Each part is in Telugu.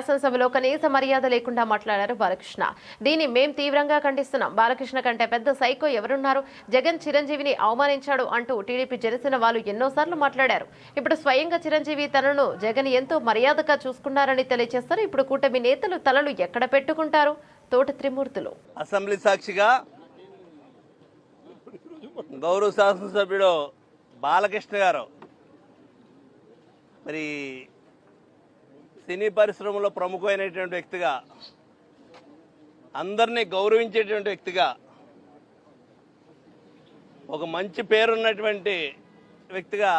శాసనసభలో కనీస మర్యాద లేకుండా మాట్లాడారు బాలకృష్ణ. దీన్ని మేం తీవ్రంగా ఖండిస్తున్నాం. బాలకృష్ణ కంటే పెద్ద సైకో ఎవరున్నారు? జగన్ చిరంజీవిని అవమానించాడు అంటూ టీడీపీ జనసేన వాళ్ళు ఎన్నోసార్లు మాట్లాడారు. ఇప్పుడు స్వయంగా చిరంజీవి తనను జగన్ ఎంతో మర్యాదగా చూసుకున్నారని తెలియజేస్తారు ఇప్పుడు కూటమి నేతలు తలలు ఎక్కడ పెట్టుకుంటారు? తోట త్రిమూర్తులు. అసెంబ్లీ సాక్షిగా గౌరవ శాసనసభ్యుడు బాలకృష్ణ గారు. మరి సినీ పరిశ్రమలో ప్రముఖమైనటువంటి వ్యక్తిగా అందరినీ గౌరవించేటువంటి వ్యక్తిగా ఒక మంచి పేరున్నటువంటి వ్యక్తిగా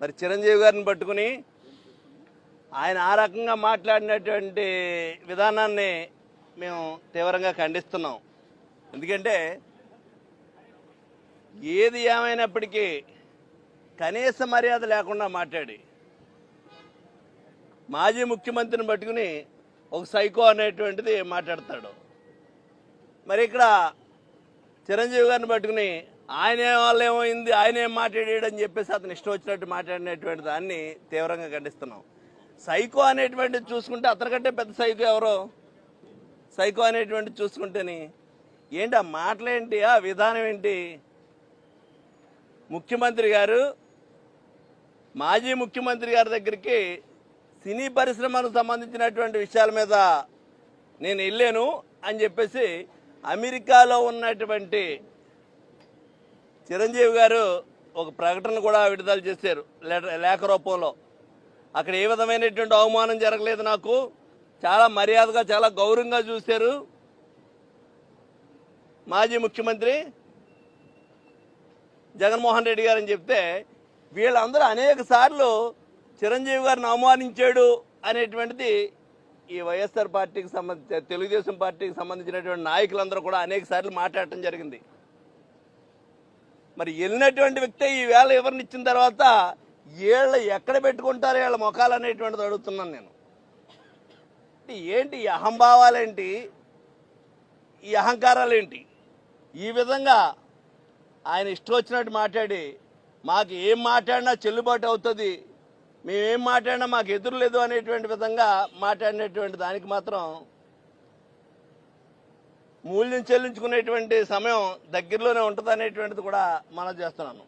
మరి చిరంజీవి గారిని పట్టుకుని ఆయన ఆ రకంగా మాట్లాడినటువంటి విధానాన్ని మేము తీవ్రంగా ఖండిస్తున్నాం. ఎందుకంటే ఏది ఏమైనప్పటికీ కనీస మర్యాద లేకుండా మాట్లాడి మాజీ ముఖ్యమంత్రిని పట్టుకుని ఒక సైకో అనేటువంటిది మాట్లాడతాడు. మరి ఇక్కడ చిరంజీవి గారిని పట్టుకుని ఆయన వాళ్ళు ఏమైంది ఆయన ఏం మాట్లాడాడు అని చెప్పేసి అతను ఇష్టం వచ్చినట్టు మాట్లాడినటువంటి దాన్ని తీవ్రంగా ఖండిస్తున్నాం. సైకో అనేటువంటిది చూసుకుంటే అతనికంటే పెద్ద సైకో ఎవరో? సైకో అనేటువంటిది చూసుకుంటేని ఏంటి ఆ మాటలేంటి? ఆ విధానం ఏంటి? ముఖ్యమంత్రి గారు మాజీ ముఖ్యమంత్రి గారి దగ్గరికి సినీ పరిశ్రమకు సంబంధించినటువంటి విషయాల మీద నేను వెళ్ళాను అని చెప్పేసి అమెరికాలో ఉన్నటువంటి చిరంజీవి గారు ఒక ప్రకటన కూడా విడుదల చేశారు లెటర్ లేఖ రూపంలో. అక్కడ ఏ విధమైనటువంటి అవమానం జరగలేదు నాకు. చాలా మర్యాదగా చాలా గౌరవంగా చూశారు మాజీ ముఖ్యమంత్రి జగన్మోహన్ రెడ్డి గారు అని చెప్తే వీళ్ళందరూ అనేక సార్లు చిరంజీవి గారిని అవమానించాడు అనేటువంటిది ఈ వైఎస్ఆర్ పార్టీకి సంబంధించి తెలుగుదేశం పార్టీకి సంబంధించినటువంటి నాయకులందరూ కూడా అనేక సార్లు మాట్లాడటం జరిగింది. మరి వెళ్ళినటువంటి వ్యక్తి ఈ వేళ ఎవరిని ఇచ్చిన తర్వాత వీళ్ళ ఎక్కడ పెట్టుకుంటారు వీళ్ళ ముఖాలు అనేటువంటిది అడుగుతున్నాను నేను. ఏంటి ఈ అహంభావాలేంటి? ఈ అహంకారాలేంటి? ఈ విధంగా ఆయన ఇష్టం వచ్చినట్టు మాట్లాడి మాకు ఏం మాట్లాడినా చెల్లుబాటు అవుతుంది మేమేం మాట్లాడినా మాకు ఎదురు లేదు అనేటువంటి విధంగా మాట్లాడినటువంటి దానికి మాత్రం మూల్యం చెల్లించుకునేటువంటి సమయం దగ్గరలోనే ఉంటుంది అనేటువంటిది కూడా మనం చేస్తున్నాను